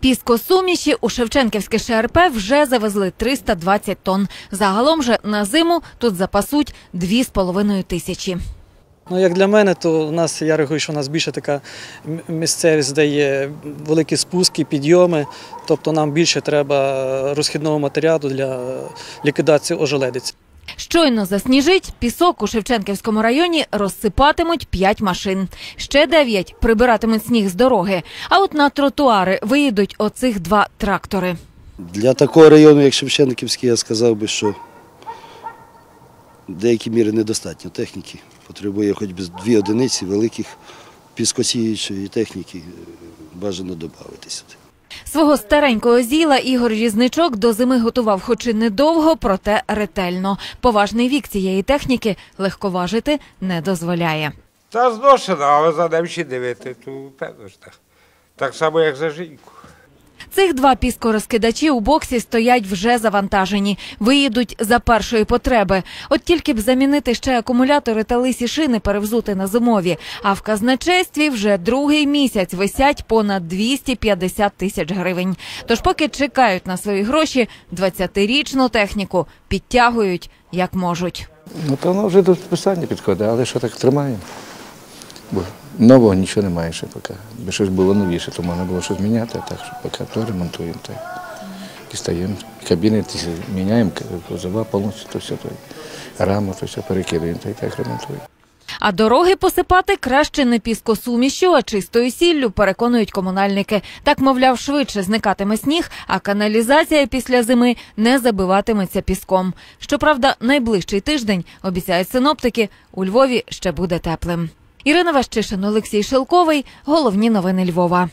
Піскосуміші у Шевченківське ШРП вже завезли 320 тонн. Загалом же на зиму тут запасуть 2,5 тисячі. Ну, як для мене, то у нас я рахую, що у нас більше така місцевість, де є великі спуски, підйоми. Тобто нам більше треба розхідного матеріалу для ліквідації ожеледиць. Щойно засніжить, пісок у Шевченківському районі розсипатимуть 5 машин. Ще 9 прибиратимуть сніг з дороги. А от на тротуари виїдуть оцих два трактори. Для такого району, як Шевченківський, я сказав би, що в деякій мірі недостатньо техніки. Потребує хоч би дві одиниці великих піскосіючої техніки бажано додати сюди. Свого старенького зіла Ігор Різничок до зими готував, хоч і недовго, проте ретельно. Поважний вік цієї техніки легковажити не дозволяє. Та зношена, але за ним ще дивити, то певно ж так. Так само, як за жінку. Цих два піскорозкидачі у боксі стоять вже завантажені. Виїдуть за першої потреби. От тільки б замінити ще акумулятори та лисі шини перевзути на зимові. А в казначействі вже другий місяць висять понад 250 тисяч гривень. Тож, поки чекають на свої гроші, 20-річну техніку підтягують як можуть. Напевно, вже до підписання підходить, але що так тримаємо. Бо нового нічого немає ще поки. Якби щось було новіше, то можна було щось міняти, так що поки то ремонтуємо. То дістаємо. Кабіни міняємо, кузова повністю, то все, то раму, то все перекидаємо, та й так ремонтуємо. А дороги посипати краще не піскосумішю, а чистою сіллю, переконують комунальники. Так, мовляв, швидше зникатиме сніг, а каналізація після зими не забиватиметься піском. Щоправда, найближчий тиждень, обіцяють синоптики, у Львові ще буде теплим. Ірина Ващишин, Олексій Шелковий. Головні новини Львова.